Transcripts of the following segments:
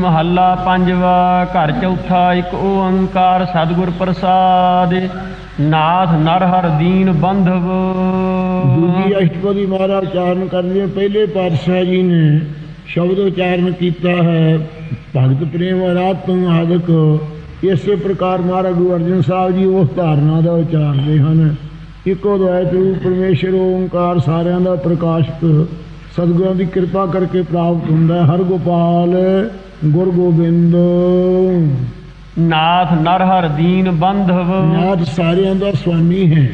ਮਹੱਲਾ ਪੰਜਵਾ, ਘਰ ਚੌਥਾ, ਇੱਕ ਓੰਕਾਰ ਸਤਿਗੁਰ ਪ੍ਰਸਾਦ, ਨਾਥ ਨਰ ਹਰ ਦੀਨ ਬੰਧਵ। ਦੂਜੀ ਅਸ਼ਟਪਦੀ ਮਹਾਰਾਜ ਉਚਾਰਨ ਕਰਦੇ ਪਹਿਲੇ ਪਾਤਸ਼ਾਹ ਜੀ ਨੇ ਸ਼ਬਦ ਉਚਾਰਨ ਕੀਤਾ ਹੈ। ਭਗਤ ਪ੍ਰੇਮ ਰਾਤੰ ਆਦਿਕ ਇਸੇ ਪ੍ਰਕਾਰ ਮਹਾਰਾਜ ਗੁਰੂ ਅਰਜਨ ਸਾਹਿਬ ਜੀ ਉਸ ਧਾਰਨਾ ਦਾ ਉਚਾਰਦੇ ਹਨ। ਇੱਕੋ ਦ્વੈਤ ਰੂਪ ਪਰਮੇਸ਼ਰ ਓੰਕਾਰ ਸਾਰਿਆਂ ਦਾ ਪ੍ਰਕਾਸ਼ਕ ਸਤਿਗੁਰਾਂ ਦੀ ਕਿਰਪਾ ਕਰਕੇ ਪ੍ਰਾਪਤ ਹੁੰਦਾ ਹੈ। ਹਰ ਗੋਪਾਲ ਗੁਰ ਗੋਬਿੰਦ। ਨਾਥ ਨਰ ਹਰ ਦੀਨ ਬੰਧਵ। ਨਾਥ ਸਾਰਿਆਂ ਦਾ ਸੁਆਮੀ ਹੈ।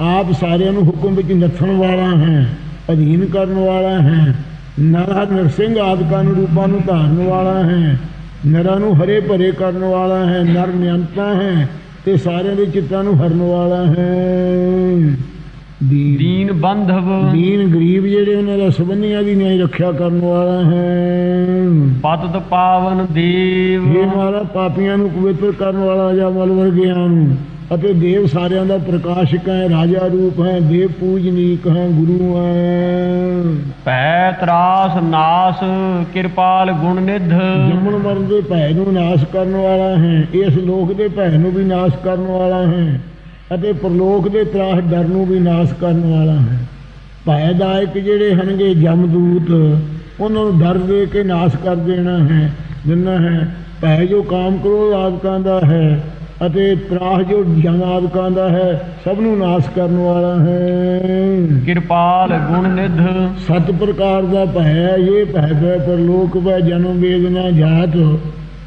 ਆਪ ਸਾਰਿਆਂ ਨੂੰ ਹੁਕਮ ਵਿੱਚ ਨੱਥਣ ਵਾਲਾ ਹੈ ਅਧੀਨ ਕਰਨ ਵਾਲਾ ਹੈ। ਨਰ ਨਰਸਿੰਘ ਆਦਿਕਾਂ ਨੂੰ ਰੂਪਾਂ ਨੂੰ ਧਾਰਨ ਵਾਲਾ ਹੈ। ਨਰਾਂ ਨੂੰ ਹਰੇ ਭਰੇ ਕਰਨ ਵਾਲਾ ਹੈ ਨਰ ਨਿਯੰਤਾ ਹੈ ਤੇ ਸਾਰਿਆਂ ਦੇ ਚਿੱਤਾਂ ਨੂੰ ਹਰਨ ਵਾਲਾ ਹੈ। ਦੀਨ। ਬੰਧਵ। ਦੀਨ ਗਰੀਬ ਜਿਹੜੇ ਉਹਨਾਂ ਦਾ ਸਬੰਧੀਆਂ ਦੀ ਨਿਆਂ ਰੱਖਿਆ ਕਰਨ ਵਾਲਾ ਹੈ। ਪਤਤ ਪਾਵਨ ਦੇਵ। ਇਹ ਮਾਰਾ ਪਾਪੀਆਂ ਨੂੰ ਪਵਿੱਤਰ ਕਰਨ ਵਾਲਾ ਜਾਂ ਮਲ ਵਰਗਿਆਂ ਨੂੰ ਅਤੇ ਦੇਵ ਸਾਰਿਆਂ ਦਾ ਪ੍ਰਕਾਸ਼ਕ ਹੈ ਰਾਜਾ ਰੂਪ ਹੈ ਦੇਵ ਪੂਜਨੀਕ ਹੈ ਗੁਰੂ ਹੈ। ਭੈ ਤਰਾਸ ਨਾਸ ਕਿਰਪਾਲ ਗੁਣ ਨਿਧ। ਜੰਮਣ ਮਰਨ ਦੇ ਭੈ ਨੂੰ ਨਾਸ਼ ਕਰਨ ਵਾਲਾ ਹੈ। ਇਸ ਲੋਕ ਦੇ ਭੈ ਨੂੰ ਵੀ ਨਾਸ਼ ਕਰਨ ਵਾਲਾ ਹੈ। ਅਤੇ ਪਰਲੋਕ ਦੇ ਤਰਾਹ ਡਰ ਨੂੰ ਵੀ ਨਾਸ਼ ਕਰਨ ਵਾਲਾ ਹੈ। ਭੈਦਾਇਕ ਜਿਹੜੇ ਹਨਗੇ ਜਮਦੂਤ ਉਹਨਾਂ ਨੂੰ ਡਰ ਦੇ ਕੇ ਨਾਸ਼ ਕਰ ਦੇਣਾ ਹੈ ਜਿੰਨਾ ਹੈ। ਭੈ ਜੋ ਕਾਮ ਕ੍ਰੋਧ ਆਦਿਕਾਂ ਦਾ ਹੈ ਅਤੇ ਤਰਾਹ ਜੋ ਜਮ ਆਦਿਕਾਂ ਦਾ ਹੈ ਸਭ ਨੂੰ ਨਾਸ਼ ਕਰਨ ਵਾਲਾ ਹੈ। ਕਿਰਪਾਲ ਗੁਣ ਨਿਧ। ਸਤ ਪ੍ਰਕਾਰ ਦਾ ਭੈ ਇਹ ਭੈ ਪੈ ਪਰਲੋਕ ਪੈ ਜਨਮ ਵੇਦਨਾ ਜਾਤ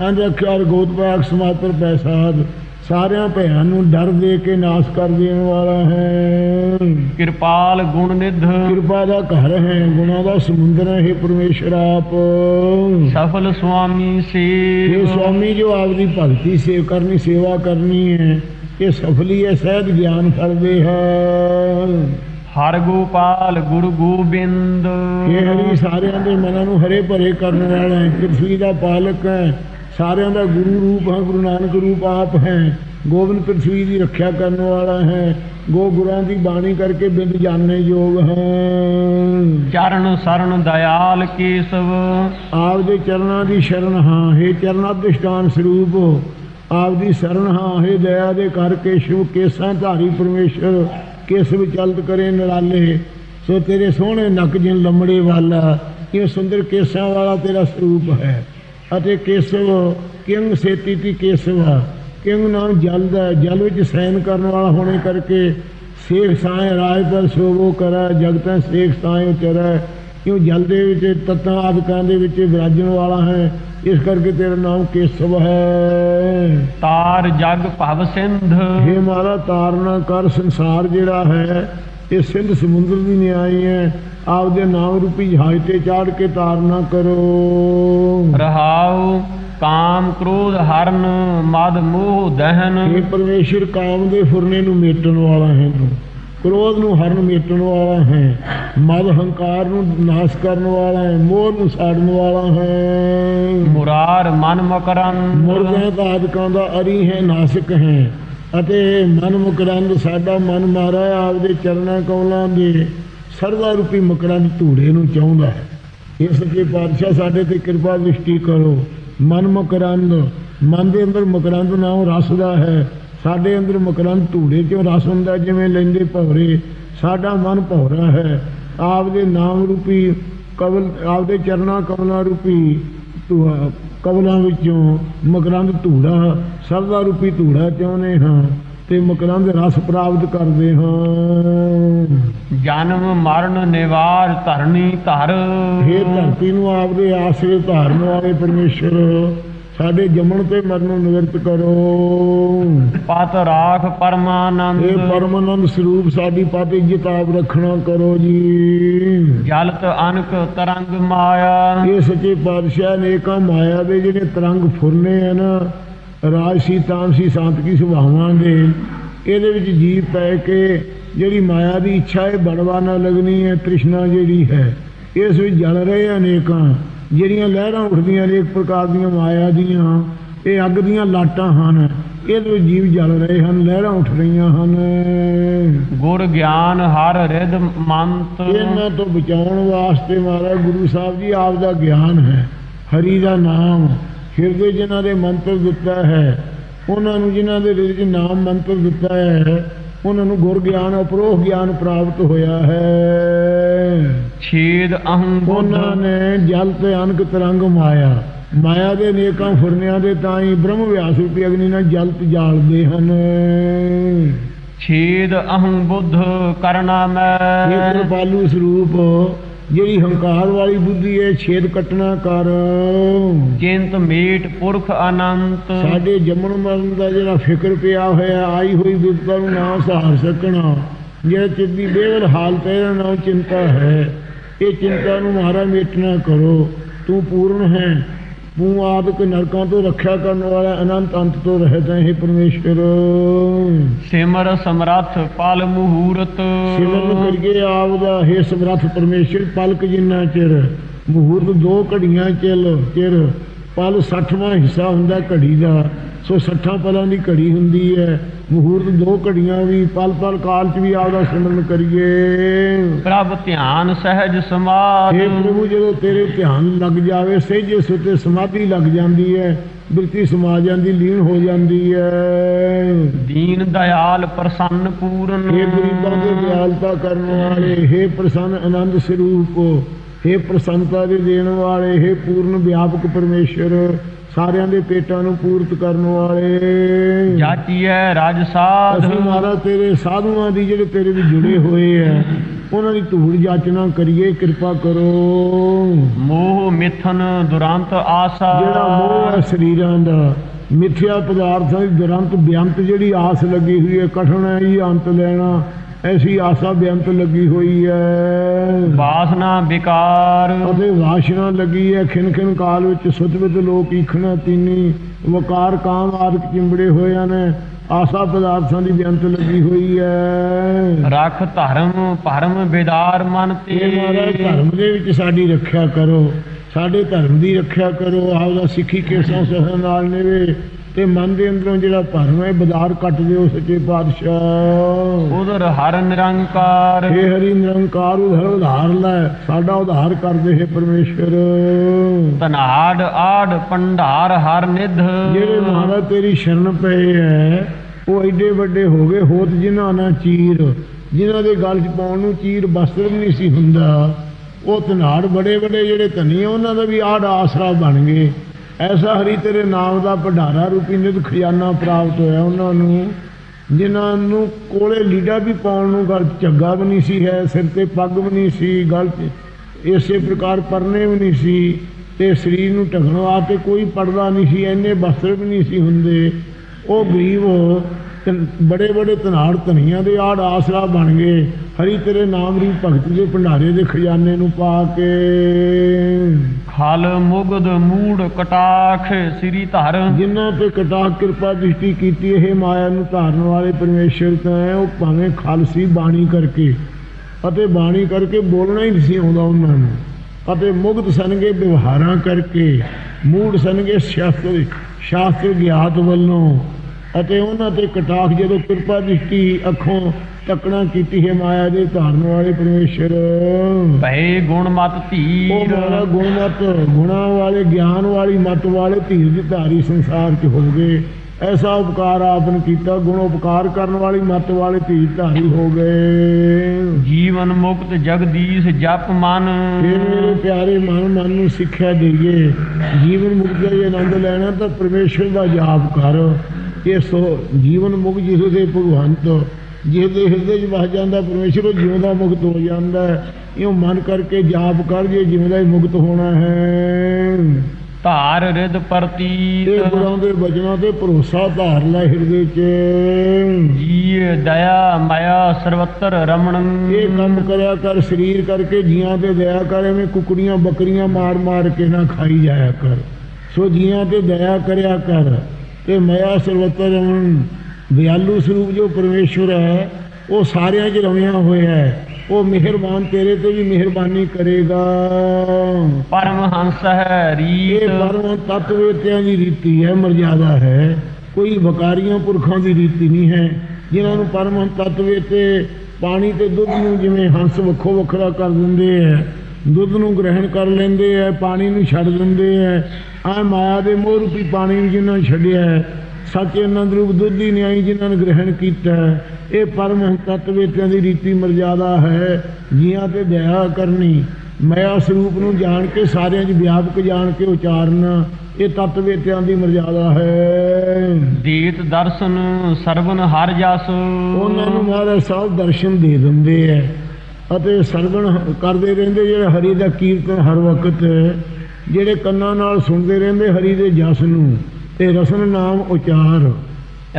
ਅੰਧ ਅਖਿਆਰ ਗੋਤ ਪਾਕ ਸਮਾਤਰ ਪੈਸਾਦ ਸਾਰਿਆਂ ਭੈਆਂ ਨੂੰ ਡਰ ਦੇ ਕੇ ਨਾਸ਼ ਕਰ ਦੇਣ ਵਾਲਾ ਹੈ। ਕਿਰਪਾਲ ਗੁਣ ਨਿਧ। ਕਿਰਪਾ ਦਾ ਘਰ ਹੈ ਗੁਣਾ ਦਾ ਸਮੁੰਦਰ ਹੈ ਇਹ ਪਰਮੇਸ਼ਰ ਆਪ। ਸਫਲ ਸੁਆਮੀ ਇਹ ਸੇਵ ਸਵਾਮੀ ਜੋ ਆਪਦੀ ਭਗਤੀ ਸੇਵ ਕਰਨੀ ਸੇਵਾ ਕਰਨੀ ਹੈ ਇਹ ਸਫਲੀ ਹੈ ਸਹਿਜ ਗਿਆਨ ਕਰਦੇ ਹੈ। ਹਰ ਗੋਪਾਲ ਗੁਰੂ ਗੋਬਿੰਦ। ਇਹ ਹਰੀ ਸਾਰਿਆਂ ਦੇ ਮਨਾਂ ਨੂੰ ਹਰੇ ਭਰੇ ਕਰਨ ਵਾਲਾ ਹੈ ਪ੍ਰਿਥਵੀ ਦਾ ਪਾਲਕ ਹੈ ਸਾਰਿਆਂ ਦਾ ਗੁਰੂ ਰੂਪ ਹੈ ਗੁਰੂ ਨਾਨਕ ਰੂਪ ਆਪ ਹੈ। ਗੋਬਿੰਦ ਪ੍ਰਿਥਵੀ ਦੀ ਰੱਖਿਆ ਕਰਨ ਵਾਲਾ ਹੈ। ਗੋ ਗੁਰਾਂ ਦੀ ਬਾਣੀ ਕਰਕੇ ਬਿੰਦ ਜਾਣਨੇ ਯੋਗ ਹੈ। ਚਰਨ ਸਰਨ ਦਇਆਲ ਕੇਸਵ। ਆਪ ਦੇ ਚਰਨਾਂ ਦੀ ਸ਼ਰਨ ਹਾਂ ਹੈ ਚਰਨਾਂ ਅਧਿਸ਼ਟਾਨ ਸਰੂਪ। ਆਪ ਦੀ ਸ਼ਰਨ ਹਾਂ ਹੈ ਦਇਆ ਦੇ ਕਰਕੇ ਸ਼ਿਵ ਕੇਸਾਂ ਧਾਰੀ ਪਰਮੇਸ਼ਰ। ਕੇਸਵ ਚਲਤ ਕਰੇ ਨਿਰਾਲੇ। ਸੋ ਤੇਰੇ ਸੋਹਣੇ ਨੱਕ ਜਿਨ ਲੰਮੜੇ ਵਾਲਾ ਇਹ ਸੁੰਦਰ ਕੇਸਾਂ ਵਾਲਾ ਤੇਰਾ ਸਰੂਪ ਹੈ। ਅਤੇ ਕੇਸਵ ਕਿੰਗ ਸੇਤੀ ਤੀ ਕੇਸਵ। ਕਿੰਗ ਨਾਮ ਜਲ ਦਾ ਜਲ ਵਿੱਚ ਸੈਨ ਕਰਨ ਵਾਲਾ ਹੋਣੇ ਕਰਕੇ ਸੇਖ ਸਾਏ ਰਾਜ ਪਰ ਸ਼ੋਭੋ ਕਰੈ ਜਗਤਾਂ ਸੇਖ ਸਾਏ ਉਚਰੈ। ਕਿਉਂ ਜਲ ਦੇ ਵਿੱਚ ਤਤਾਂ ਆਦਿਕਾਂ ਦੇ ਵਿੱਚ ਵਿਰਾਜਣ ਵਾਲਾ ਹੈ ਇਸ ਕਰਕੇ ਤੇਰਾ ਨਾਮ ਕੇਸਵ ਹੈ। ਤਾਰ ਜਗ ਭਵ ਸਿੰਧ। हे ਮਾਰਾ ਤਾਰਨਾ ਕਰ ਸੰਸਾਰ ਜਿਹੜਾ ਹੈ ਇਹ ਸਿੰਧ ਸਮੁੰਦਰ ਦੀ ਨਿਆਈ ਹੈ। ਆਪਦੇ ਨਾਮ ਰੂਪੀ ਜਹਾਜ਼ ਤੇ ਚਾੜ ਕੇ ਤਾਰਨਾ ਕਰੋ। ਰਹਾਉ ਕਾਮ ਕ੍ਰੋਧ ਹਰਨ ਮਦ ਮੋਹ ਦਹਨ। ਇਹ ਪਰਮੇਸ਼ਰ ਕਾਮ ਦੇ ਫੁਰਨੇ ਨੂੰ ਮੇਟਣ ਵਾਲਾ ਹੈ ਤੂੰ। ਕ੍ਰੋਧ ਨੂੰ ਹਰਨ ਮੇਟਣ ਵਾਲਾ ਹੈ। ਮਦ ਹੰਕਾਰ ਨੂੰ ਨਾਸ਼ ਕਰਨ ਵਾਲਾ ਹੈ। ਮੋਹ ਨੂੰ ਸਾੜਨ ਵਾਲਾ ਹੈ। ਮੁਰਾਰ ਮਨ ਮਕਰਨ। ਮੁਰਦਿਆਂ ਦਾ ਆਦਿਕਾਂ ਦਾ ਅਰੀ ਹੈ ਨਾਸਕ ਹੈ। ਅਤੇ ਮਨ ਮੁਕਰੰਦ ਸਾਡਾ ਮਨ ਮਾਰਾ ਆਪਦੇ ਚਰਨਾਂ ਕੌਲਾਂ ਦੇ। ਸਰਦਾ ਰੂਪੀ ਮਕਰੰਦ ਧੂੜੇ ਨੂੰ ਚਾਹੁੰਦਾ ਹੈ। ਇਸ ਸੱਚੇ ਪਾਤਸ਼ਾਹ ਸਾਡੇ ਤੇ ਕਿਰਪਾ ਦ੍ਰਿਸ਼ਟੀ ਕਰੋ। ਮਨ ਮਕਰੰਦ, ਮਨ ਦੇ ਅੰਦਰ ਮਕਰੰਦ ਨਾਮ ਰਸ ਦਾ ਹੈ। ਸਾਡੇ ਅੰਦਰ ਮਕਰੰਦ ਧੂੜੇ ਚੋਂ ਰਸ ਹੁੰਦਾ ਜਿਵੇਂ ਲੈਂਦੇ ਭਵਰੇ ਸਾਡਾ ਮਨ ਭੌਰਾ ਹੈ। ਆਪ ਦੇ ਨਾਮ ਰੂਪੀ ਕਵਲ, ਆਪਦੇ ਚਰਨਾਂ ਕਮਲਾਂ ਰੂਪੀ ਧੂਆ ਕਬਲਾਂ ਵਿੱਚੋਂ ਮਕਰੰਦ ਧੂੜਾ, ਸਰਦਾ ਰੂਪੀ ਧੂੜਾ ਚਾਹੁੰਦੇ ਹਾਂ। ਤੇ ਮਕਰੰਦ ਰਸ ਪ੍ਰਾਪਤ ਕਰਦੇ ਹਾਂ। ਜਨਮ ਮਰਨ ਨਿਵਾਰ ਧਰਨੀ ਧਰ। ਇਹ ਧਰਤੀ ਨੂੰ ਆਪਦੇ ਆਸਰੇ ਧਾਰਨ ਵਾਲੇ ਪਰਮੇਸ਼ਰ ਸਾਡੇ ਜੰਮਣ ਤੇ ਮਰਨ ਨੂੰ ਨਿਵਰਤ ਕਰੋ। ਪਤ ਰਾਖ ਪਰਮਾਨੰਦ। ਇਹ ਪਰਮਾਨੰਦ ਸਰੂਪ ਸਾਡੀ ਪਤ ਆਪ ਰੱਖਣਾ ਕਰੋ ਜੀ। ਜਲਤ ਅਨਕ ਤਰੰਗ ਮਾਇਆ। ਇਹ ਸੱਚੇ ਪਾਤਸ਼ਾਹ ਨੇ ਕਾ ਮਾਇਆ ਦੇ ਜਿਹੜੇ ਤਰੰਗ ਫੁਰਨੇ ਆ ਨਾ ਰਾਜਸੀ ਤਾਮਸੀ ਸਾਂਤਕੀ ਸੁਭਾਵਾਂ ਦੇ ਇਹਦੇ ਵਿੱਚ ਜੀਵ ਪੈ ਕੇ ਜਿਹੜੀ ਮਾਇਆ ਦੀ ਇੱਛਾ ਹੈ ਬੜਵਾ ਨਾ ਲੱਗਣੀ ਹੈ ਤ੍ਰਿਸ਼ਨਾ ਜਿਹੜੀ ਹੈ ਇਸ ਵਿੱਚ ਜਲ ਰਹੇ ਅਨੇਕਾਂ। ਜਿਹੜੀਆਂ ਲਹਿਰਾਂ ਉੱਠਦੀਆਂ ਨੇ ਇੱਕ ਪ੍ਰਕਾਰ ਦੀਆਂ ਮਾਇਆ ਦੀਆਂ ਇਹ ਅੱਗ ਦੀਆਂ ਲਾਟਾਂ ਹਨ। ਇਹਦੇ ਵਿੱਚ ਜੀਵ ਜਲ ਰਹੇ ਹਨ ਲਹਿਰਾਂ ਉੱਠ ਰਹੀਆਂ ਹਨ। ਗੁਰ ਗਿਆਨ ਹਰ ਰਿਦ ਮੰਤ। ਇਹਨਾਂ ਤੋਂ ਬਚਾਉਣ ਵਾਸਤੇ ਮਹਾਰਾਜ ਗੁਰੂ ਸਾਹਿਬ ਜੀ ਆਪ ਦਾ ਗਿਆਨ ਹੈ ਹਰੀ ਦਾ ਨਾਮ। ਹਿਰਦੇ ਜਿਨ੍ਹਾਂ ਦੇ ਮੰਤਰ ਦਿੱਤਾ ਹੈ ਉਹਨਾਂ ਨੂੰ ਜਿਨ੍ਹਾਂ ਦੇ ਹਿਰਦੇ 'ਚ ਨਾਮ ਮੰਤਰ ਦਿੱਤਾ ਹੈ ਉਹਨਾਂ ਨੂੰ ਗੁਰ ਗਿਆਨ ਅਪਰੋਹ ਗਿਆਨ ਪ੍ਰਾਪਤ ਹੋਇਆ ਹੈ। ਛੇਦ ਅਹੰ ਉਹਨਾਂ ਨੇ ਜਲ ਤੇ ਅਨਕ ਤਰੰਗ ਮਾਇਆ। ਮਾਇਆ ਦੇ ਨੇਕਾਂ ਫੁਰਨਿਆਂ ਦੇ ਤਾਂ ਹੀ ਬ੍ਰਹਮ ਵਿਆਸ ਰੂਪੀ ਅਗਨੀ ਨਾਲ ਜਲ ਤੇ ਜਾਲਦੇ ਹਨ। ਛੇਦ ਅਹੰ ਬੁੱਧ ਕਰਨਾ ਇਹ ਮੈਂ ਕਿਰਪਾਲੂ ਸਰੂਪ ਜਿਹੜੀ ਹੰਕਾਰ ਵਾਲੀ ਬੁੱਧੀ ਹੈ ਛੇਦ ਕੱਟਣਾ ਕਰ। ਚਿੰਤ ਮੇਟ ਪੁਰਖ ਅਨੰਤ। ਸਾਡੇ ਜੰਮਣ ਮਰਨ ਦਾ ਜਿਹੜਾ ਫਿਕਰ ਪਿਆ ਹੋਇਆ ਆਈ ਹੋਈ ਵਿਪਤਾ ਨੂੰ ਨਾ ਸਹਾਰ ਸਕਣਾ। ਜਿਹੜਾ ਚਿੱਤ ਦੀ ਬੇਵਲ ਹਾਲਤ ਹੈ ਇਹਦਾ ਨਾਮ ਚਿੰਤਾ ਹੈ। ਇਹ ਚਿੰਤਾ ਨੂੰ ਮਾਰਾ ਮੇਟਣਾ ਕਰੋ। ਤੂੰ ਪੂਰਨ ਹੈ। ਤੂੰ ਆਦਿਕ ਨਰਕਾਂ ਤੋਂ ਰੱਖਿਆ ਕਰਨ ਵਾਲਾ ਅਨੰਤ ਅੰਤ ਤੋਂ ਰਹਿਤ ਹੈ ਪਰਮੇਸ਼ਰ ਸਿਮਰ ਸਮਰੱਥ ਪਲ ਮਹੂਰਤ। ਸਿਮਰਨ ਕਰੀਏ ਆਪ ਦਾ हे ਸਮਰੱਥ ਪਰਮੇਸ਼ਰ ਪਲਕ ਜਿੰਨਾ ਚਿਰ ਮੁਹੂਰਤ ਦੋ ਘੜੀਆਂ ਚਿਲ ਚਿਰ ਪਲ 60ਵਾਂ ਹਿੱਸਾ ਹੁੰਦਾ ਘੜੀ ਦਾ ਸੋ 60 ਪਲਾਂ ਦੀ ਘੜੀ ਹੁੰਦੀ ਹੈ। ਮੁਹੂਰਤ ਦੋ ਘੜੀਆਂ ਵੀ ਪਲ ਪਲ ਕਾਲ ਚ ਵੀ ਆਪਦਾ ਸਿਮਰਨ ਕਰੀਏ ਪ੍ਰਭ ਧਿਆਨ ਸਹਿਜ ਸਮਾਧ हे ਪ੍ਰਭੂ ਜਦੋਂ ਤੇਰੇ ਧਿਆਨ ਲੱਗ ਜਾਵੇ ਸਹਿਜੇ ਸੁਤੇ ਸਮਾਧੀ ਲੱਗ ਜਾਂਦੀ ਹੈ ਬਿਰਤੀ ਸਮਾ ਜਾਂਦੀ ਲੀਨ ਹੋ ਜਾਂਦੀ ਹੈ ਦੀਨ ਦਇਆਲ ਪ੍ਰਸੰਨ ਪੂਰਨ हे ਗਰੀਬਾਂ ਦੇ ਦਿਆਲਤਾ ਕਰਨ ਵਾਲੇ हे ਪ੍ਰਸੰਨ ਆਨੰਦ ਸਰੂਪ हे ਪ੍ਰਸੰਨਤਾ ਦੇ ਦੇਣ ਵਾਲੇ हे ਪੂਰਨ ਵਿਆਪਕ ਪਰਮੇਸ਼ਰ ਸਾਰਿਆਂ ਦੇ ਪੇਟਾਂ ਨੂੰ ਪੂਰਤ ਕਰਨ ਵਾਲੇ। ਜਾਚੀਐ ਰਾਜ ਸਾਧ। ਅਸੀਂ ਮਹਾਰਾਜ ਤੇਰੇ ਸਾਧੂਆਂ ਦੀ ਜਿਹੜੇ ਤੇਰੇ ਵੀ ਜੁੜੇ ਹੋਏ ਐ ਉਹਨਾਂ ਦੀ ਧੂੜ ਜਾਚਨਾ ਕਰੀਏ ਕਿਰਪਾ ਕਰੋ। ਮੋਹ ਮਿਥਨ ਦੁਰੰਤ ਆਸਾ। ਜਿਹੜਾ ਮੋਹ ਹੈ ਸਰੀਰਾਂ ਦਾ ਮਿੱਥਿਆ ਪਦਾਰਥਾਂ ਦੀ ਦੁਰੰਤ ਬਿਆੰਤ ਜਿਹੜੀ ਆਸ ਲੱਗੀ ਹੋਈ ਹੈ ਕਠਨ ਹੈ ਇਹ ਅੰਤ ਲੈਣਾ। ਐਸੀ ਆਸਾ ਬਿਆੰਤ ਲੱਗੀ ਹੋਈ ਹੈ ਵਾਸਨਾ ਵਿਕਾਰ। ਅਤੇ ਵਾਸ਼ਨਾ ਲੱਗੀ ਹੈ ਖਿਨ ਖਿਨ ਕਾਲ ਵਿੱਚ ਸੁਤਵਿਤ ਲੋਕ ਈਖਣਾ ਤੀਨੀ ਵਕਾਰ ਕਾਮ ਆਦਿਕ ਚਿੰਬੜੇ ਹੋਏ ਨੇ। ਆਸਾ ਪਦਾਰਥਾਂ ਦੀ ਬਿਆੰਤ ਲੱਗੀ ਹੋਈ ਹੈ ਰਖ ਧਰਮ ਭਰਮ ਬੇਦਾਰ ਮਨ ਤੇ। ਮਹਾਰਾਜ ਧਰਮ ਦੇ ਵਿੱਚ ਸਾਡੀ ਰੱਖਿਆ ਕਰੋ। ਸਾਡੇ ਧਰਮ ਦੀ ਰੱਖਿਆ ਕਰੋ। ਆਪਦਾ ਸਿੱਖੀ ਕੇਸਾਂ ਸਹਿਣ ਨਾਲ ਨੇਵੇ। ਤੇ ਮਨ ਦੇ ਅੰਦਰੋਂ ਜਿਹੜਾ ਭਰਮ ਹੈ ਬਦਾਰ ਕੱਟ ਦਿਓ ਸੱਚੇ ਪਾਤਸ਼ਾਹ। ਉਦਰ ਹਰ ਨਿਰੰਕਾਰ। ਹੇ ਹਰੀ ਨਿਰੰਕਾਰ ਉਧਰ ਉਧਾਰ ਲੈ। ਸਾਡਾ ਉਧਾਰ ਕਰਦੇ ਹੈ ਪਰਮੇਸ਼ਰ ਤਨਾੜ ਆੜ ਪੰਡਾਰ ਹਰ ਨਿਧ। ਜਿਹੜੇ ਮਹਾਰਾਜ ਤੇਰੀ ਸ਼ਰਨ ਪਏ ਹੈ ਉਹ ਐਡੇ ਵੱਡੇ ਹੋ ਗਏ ਹੋਤ ਜਿਨ੍ਹਾਂ ਨਾਲ ਚੀਰ। ਜਿਨ੍ਹਾਂ ਦੇ ਗਲ 'ਚ ਪਾਉਣ ਨੂੰ ਚੀਰ ਬਸਤਰ ਵੀ ਨਹੀਂ ਸੀ ਹੁੰਦਾ। ਉਹ ਧਨਾੜ ਬੜੇ ਬੜੇ ਜਿਹੜੇ ਧਨੀ ਉਹਨਾਂ ਦਾ ਵੀ ਆੜ ਆਸਰਾ ਬਣ ਗਏ। ਐਸਾ ਹਰੀ ਤੇਰੇ ਨਾਮ ਦਾ ਭੰਡਾਰਾ ਰੂਪੀ ਨਿਧ ਖਜ਼ਾਨਾ ਪ੍ਰਾਪਤ ਹੋਇਆ ਉਹਨਾਂ ਨੂੰ, ਜਿਨ੍ਹਾਂ ਨੂੰ ਕੋਲੇ ਲੀੜਾ ਵੀ ਪਾਉਣ ਨੂੰ ਗਲ ਝੱਗਾ ਵੀ ਨਹੀਂ ਸੀ, ਹੈ ਸਿਰ ਤੇ ਪੱਗ ਵੀ ਨਹੀਂ ਸੀ, ਗਲ ਇਸੇ ਪ੍ਰਕਾਰ ਪਰਨੇ ਵੀ ਨਹੀਂ ਸੀ ਤੇ ਸਰੀਰ ਨੂੰ ਢਕਣ ਵਾਸਤੇ ਕੋਈ ਪਰਦਾ ਨਹੀਂ ਸੀ ਐਨੇ ਵਸਤਰ ਵੀ ਨਹੀਂ ਸੀ ਹੁੰਦੇ। ਉਹ ਗਰੀਬ ਬੜੇ ਬੜੇ ਤਨਾੜ ਧਨੀਆਂ ਦੇ ਆੜ ਆਸਰਾ ਬਣ ਗਏ। ਹਰੀ ਤੇਰੇ ਨਾਮ ਦੀ ਭਗਤੀ ਦੇ ਭੰਡਾਰੇ ਦੇ ਖਜ਼ਾਨੇ ਨੂੰ ਪਾ ਕੇ। ਖਲ ਮੁਗਦ ਮੂੜ ਕਟਾਖ ਸ੍ਰੀ ਧਰ। ਜਿਨ੍ਹਾਂ ਤੇ ਕਟਾ ਕਿਰਪਾ ਦ੍ਰਿਸ਼ਟੀ ਕੀਤੀ ਇਹ ਮਾਇਆ ਨੂੰ ਧਾਰਨ ਵਾਲੇ ਪਰਮੇਸ਼ਰ ਤਾਂ ਉਹ ਭਾਵੇਂ ਖਾਲਸੀ ਬਾਣੀ ਕਰਕੇ ਅਤੇ ਬਾਣੀ ਕਰਕੇ ਬੋਲਣਾ ਹੀ ਨਹੀਂ ਸੀ ਆਉਂਦਾ ਉਹਨਾਂ ਨੂੰ। ਅਤੇ ਮੁਗਧ ਸਨਗੇ ਵਿਵਹਾਰਾਂ ਕਰਕੇ ਮੂੜ ਸਨਗੇ ਸ਼ਾਸਤਰ ਸ਼ਾਸਤਰ ਗਿਆਤ ਵੱਲੋਂ ਅਤੇ ਉਹਨਾਂ ਤੇ ਕਟਾਖ ਜਦੋਂ ਕਿਰਪਾ ਦ੍ਰਿਸ਼ਟੀ ਅੱਖੋਂ ਤੱਕਣਾ ਕੀਤੀ ਹੈ ਮਾਇਆ ਦੇ ਧਾਰਨ ਵਾਲੇ ਪਰਮੇਸ਼ਰ। ਭਏ ਗੁਣ ਮਤ ਉਹ ਧੀਰ ਮਾਰਾ ਗੁਣਮਤ ਗੁਣਾ ਵਾਲੇ ਗਿਆਨ ਵਾਲੀ ਮਤ ਵਾਲੇ ਧੀਰ ਦੀ ਧਾਰੀ ਸੰਸਾਰ 'ਚ ਹੋ ਗਏ। ਐਸਾ ਉਪਕਾਰ ਆਪਨ ਕੀਤਾ ਗੁਣ ਉਪਕਾਰ ਕਰਨ ਵਾਲੀ ਮਤ ਵਾਲੇ ਧੀਰ ਧਾਰੀ ਹੋ ਗਏ। ਜੀਵਨ ਮੁਕਤ ਜਗਦੀਸ਼ ਜਪ ਮਨ। ਇਹ ਮੇਰੇ ਪਿਆਰੇ ਮਨ ਮਨ ਨੂੰ ਸਿੱਖਿਆ ਦੇਈਏ। ਜੀਵਨ ਮੁਕਤ ਦਾ ਜੇ ਆਨੰਦ ਲੈਣਾ ਤਾਂ ਪਰਮੇਸ਼ਰ ਦਾ ਜਾਪ ਕਰ। ਇਹ ਸੋ ਜੀਵਨ ਮੁਕਤ ਜਿਸ ਦੇ ਭਗਵੰਤ ਜਿਸ ਦੇ ਹਿਰਦੇ 'ਚ ਵਸ ਜਾਂਦਾ ਪਰਮੇਸ਼ਰ ਉਹ ਜਿਉਂਦਾ ਮੁਕਤ ਹੋ ਜਾਂਦਾ ਹੈ। ਇਉਂ ਮਨ ਕਰਕੇ ਜਾਪ ਕਰ ਜੇ ਜਿਉਂਦਾ ਹੀ ਮੁਕਤ ਹੋਣਾ ਹੈ। ਧਾਰ ਰਿਦ ਇਹ ਪ੍ਰਤੀਤ ਗੁਰਾਂ ਦੇ ਬਚਨਾਂ ਤੇ ਭਰੋਸਾ ਧਾਰ ਲੈ ਹਿਰਦੇ 'ਚ। ਜੀ ਦਇਆ ਮਾਇਆ ਸਰਵਤਰ ਰਮਣ। ਇਹ ਕੰਮ ਕਰਿਆ ਕਰ ਸਰੀਰ ਕਰਕੇ ਜੀਆਂ ਤੇ ਦਇਆ ਕਰ ਐਵੇਂ ਕੁਕੜੀਆਂ ਬੱਕਰੀਆਂ ਮਾਰ ਮਾਰ ਕੇ ਨਾ ਖਾਈ ਜਾਇਆ ਕਰ। ਸੋ ਜੀਆਂ ਤੇ ਦਇਆ ਕਰਿਆ ਕਰ ਤੇ ਮਾਇਆ ਸਰਵਤਰ ਰਮਣ। ਦਿਆਲੂ ਸਰੂਪ ਜੋ ਪਰਮੇਸ਼ਵਰ ਹੈ ਉਹ ਸਾਰਿਆਂ 'ਚ ਰਵਿਆ ਹੋਇਆ ਹੈ। ਉਹ ਮਿਹਰਬਾਨ ਤੇਰੇ ਤੇ ਵੀ ਮਿਹਰਬਾਨੀ ਕਰੇਗਾ। ਪਰਮ ਹੰਸ ਹੈ ਇਹ ਰੀਤ। ਪਰਮ ਤਤਵੇਤਿਆਂ ਦੀ ਰੀਤੀ ਹੈ ਮਰਜ਼ਾਦਾ ਹੈ। ਕੋਈ ਵਕਾਰੀਆਂ ਪੁਰਖਾਂ ਦੀ ਰੀਤੀ ਨਹੀਂ ਹੈ। ਜਿਨ੍ਹਾਂ ਨੂੰ ਪਰਮ ਤਤਵੇ ਤੇ ਪਾਣੀ ਤੇ ਦੁੱਧ ਨੂੰ ਜਿਵੇਂ ਹੰਸ ਵੱਖੋ ਵੱਖਰਾ ਕਰ ਦਿੰਦੇ ਹੈ ਦੁੱਧ ਨੂੰ ਗ੍ਰਹਿਣ ਕਰ ਲੈਂਦੇ ਐ ਪਾਣੀ ਨੂੰ ਛੱਡ ਦਿੰਦੇ ਐ ਆ ਮਾਇਆ ਦੇ ਮੋਹ ਰੂਪੀ ਪਾਣੀ ਨੂੰ ਜਿਨ੍ਹਾਂ ਛੱਡਿਆ ਹੈ, ਸੱਚ ਆਨੰਦ ਰੂਪ ਦੁੱਧ ਨਿਆਈ ਜਿਨ੍ਹਾਂ ਨੇ ਗ੍ਰਹਿਣ ਕੀਤਾ ਹੈ, ਇਹ ਪਰਮ ਤਤਵੇਤਿਆਂ ਦੀ ਰੀਤੀ ਮਰਜ਼ਾਦਾ ਹੈ। ਜੀਆਂ ਤੇ ਦਇਆ ਕਰਨੀ। ਮਾਇਆ ਸਰੂਪ ਨੂੰ ਜਾਣ ਕੇ ਸਾਰਿਆਂ 'ਚ ਵਿਆਪਕ ਜਾਣ ਕੇ ਉਚਾਰਨਾ। ਇਹ ਤਤਵੇਤਿਆਂ ਦੀ ਮਰਜ਼ਾਦਾ ਹੈ। ਦੀਤ ਦਰਸ਼ਨ ਸਰਵਨ ਹਰ ਜਸ। ਉਹਨਾਂ ਨੂੰ ਮਹਾਰਾਜ ਸਾਹਿਬ ਦਰਸ਼ਨ ਦੇ ਦਿੰਦੇ ਐ। ਅਤੇ ਸਰਵਣ ਕਰਦੇ ਰਹਿੰਦੇ ਜਿਹੜੇ ਹਰੀ ਦਾ ਕੀਰਤਨ ਹਰ ਵਕਤ ਜਿਹੜੇ ਕੰਨਾਂ ਨਾਲ ਸੁਣਦੇ ਰਹਿੰਦੇ ਹਰੀ ਦੇ ਜਸ ਨੂੰ। ਤੇ ਰਸਨ ਨਾਮ ਉਚਾਰ।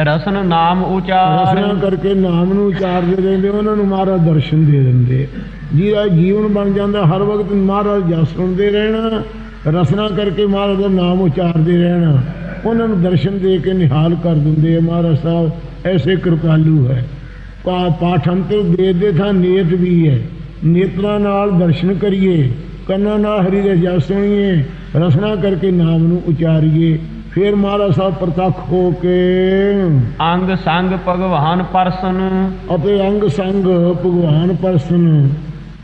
ਰਸਨ ਨਾਮ ਉਚਾਰ। ਰਸਨਾ ਕਰਕੇ ਨਾਮ ਨੂੰ ਉਚਾਰਦੇ ਰਹਿੰਦੇ ਉਹਨਾਂ ਨੂੰ ਮਹਾਰਾਜ ਦਰਸ਼ਨ ਦੇ ਦਿੰਦੇ। ਜਿਹਦਾ ਜੀਵਨ ਬਣ ਜਾਂਦਾ ਹਰ ਵਕਤ ਮਹਾਰਾਜ ਜਸ ਸੁਣਦੇ ਰਹਿਣਾ। ਰਸਨਾ ਕਰਕੇ ਮਹਾਰਾਜ ਦਾ ਨਾਮ ਉਚਾਰਦੇ ਰਹਿਣਾ। ਉਹਨਾਂ ਨੂੰ ਦਰਸ਼ਨ ਦੇ ਕੇ ਨਿਹਾਲ ਕਰ ਦਿੰਦੇ ਆ ਮਹਾਰਾਜ ਸਾਹਿਬ ਐਸੇ ਕਿਰਪਾਲੂ ਹੈ। ਪਾ ਪਾਠੰਤਰ ਦੇ ਦੇ ਥਾਂ ਨੇਤ ਵੀ ਹੈ। ਨੇਤਰਾਂ ਨਾਲ ਦਰਸ਼ਨ ਕਰੀਏ ਕੰਨਾਂ ਨਾਲ ਹਰੀ ਦੇ ਜਸ ਸੁਣੀਏ ਰਸਨਾ ਕਰਕੇ ਨਾਮ ਨੂੰ ਉਚਾਰੀਏ। ਫਿਰ ਮਹਾਰਾਜ ਸਾਹਿਬ ਪ੍ਰਤੱਖ ਹੋ ਕੇ ਅੰਗ ਸੰਗ ਭਗਵਾਨ ਪਰਸਨ। ਅਤੇ ਅੰਗ ਸੰਗ ਭਗਵਾਨ ਪਰਸਨ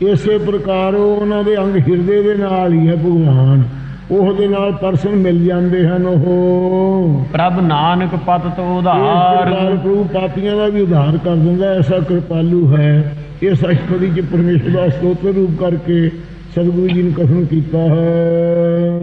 ਇਸੇ ਪ੍ਰਕਾਰ ਉਹਨਾਂ ਦੇ ਅੰਗ ਹਿਰਦੇ ਦੇ ਨਾਲ ਹੀ ਹੈ ਭਗਵਾਨ। ਉਹ ਦੇ ਨਾਲ ਪਰਸਨ ਮਿਲ ਜਾਂਦੇ ਹਨ ਉਹ। ਪ੍ਰਭ ਨਾਨਕ ਪਤ ਤੋ ਉਧਾਰ। ਪ੍ਰਭੂ ਪਾਪੀਆਂ ਦਾ ਵੀ ਉਧਾਰ ਕਰ ਦਿੰਦਾ ਐਸਾ ਕਿਰਪਾਲੂ ਹੈ। ਇਸ ਅਸ਼ਟਪਦੀ ਚ ਪਰਮੇਸ਼ਰ ਦਾ ਸਤੋਤਰ ਰੂਪ ਕਰਕੇ ਸਤਿਗੁਰੂ ਜੀ ਨੇ ਕਥਨ ਕੀਤਾ ਹੈ।